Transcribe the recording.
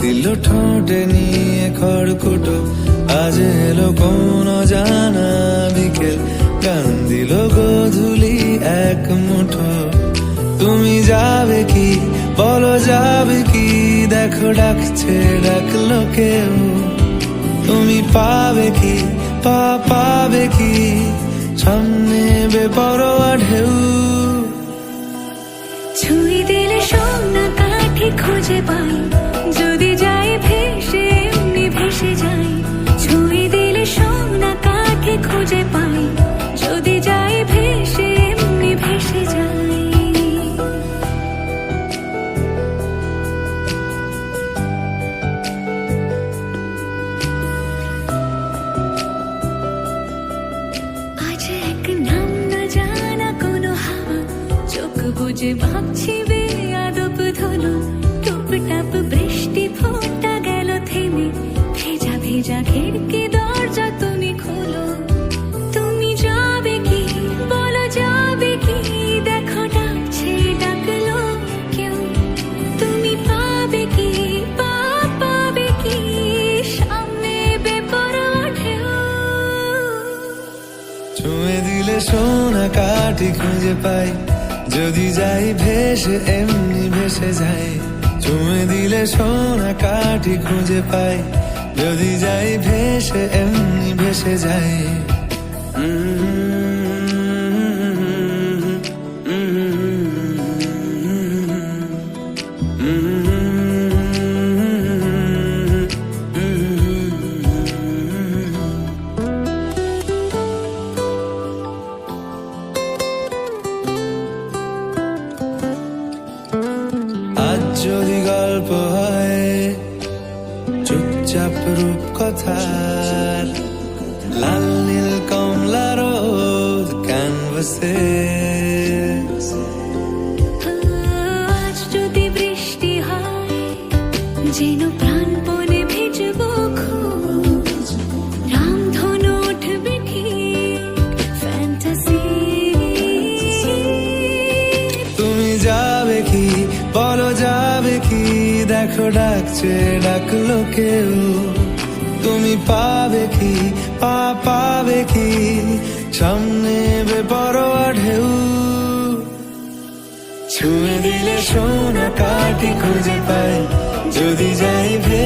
দিল ঠোঁটে নিয়ে খড়কুটো। আজ এলো কোন জানা বিকেল। গান দিল গধুলি এক মুঠো। তুমি যাবে কি? বলো যাবে কি? দেখো ডাকছে ডাকলো কেউ। তুমি পাবে কি? পা পাবে কি? সামনে বেপরোয়া ঢেউ খুঁজে পাই। যদি যাই ভেসে, এমনি ভেসে যাই। দিলে কাঠি খুঁজে পাই? যদি যাই ভেসে, এমনি ভেসে যাই। আজ এক নাম চোখ ভাবছি ধলো। বৃষ্টি ফোটা গেল থেমে। ভেজা ভেজা খিড়কি দরজা তুমি খোলো। তুমি যাবে কি? বলো যাবে কি? দেখো ডাকছে, ডাকলো কেউ। তুমি পাবে কি? পা পাবে সামনে বেপরোয়া ঢেউ ছুঁয়ে দিলে সোনা কাঠি খুঁজে পাই। যদি যাই ভেসে, এমনি ভেসে যাই ছুঁয়ে দিলে সোনা কাঠি খুঁজে পাই। যদি যাই ভেসে এমনি ভেসে যাই। গল্প হয়। চুপচাপ রূপ কথার লাল নীল কমলা ক্যানভাসে আজ যদি বৃষ্টি হয় যেন দেখো ডাকছে, ডাকলো কেউ। তুমি পাবে কি, পা পাবে কি? সামনে বেপরোয়া ঢেউ। ছুঁয়ে দিলে সোনা কাটি খুঁজে পাই। যদি যাই যায়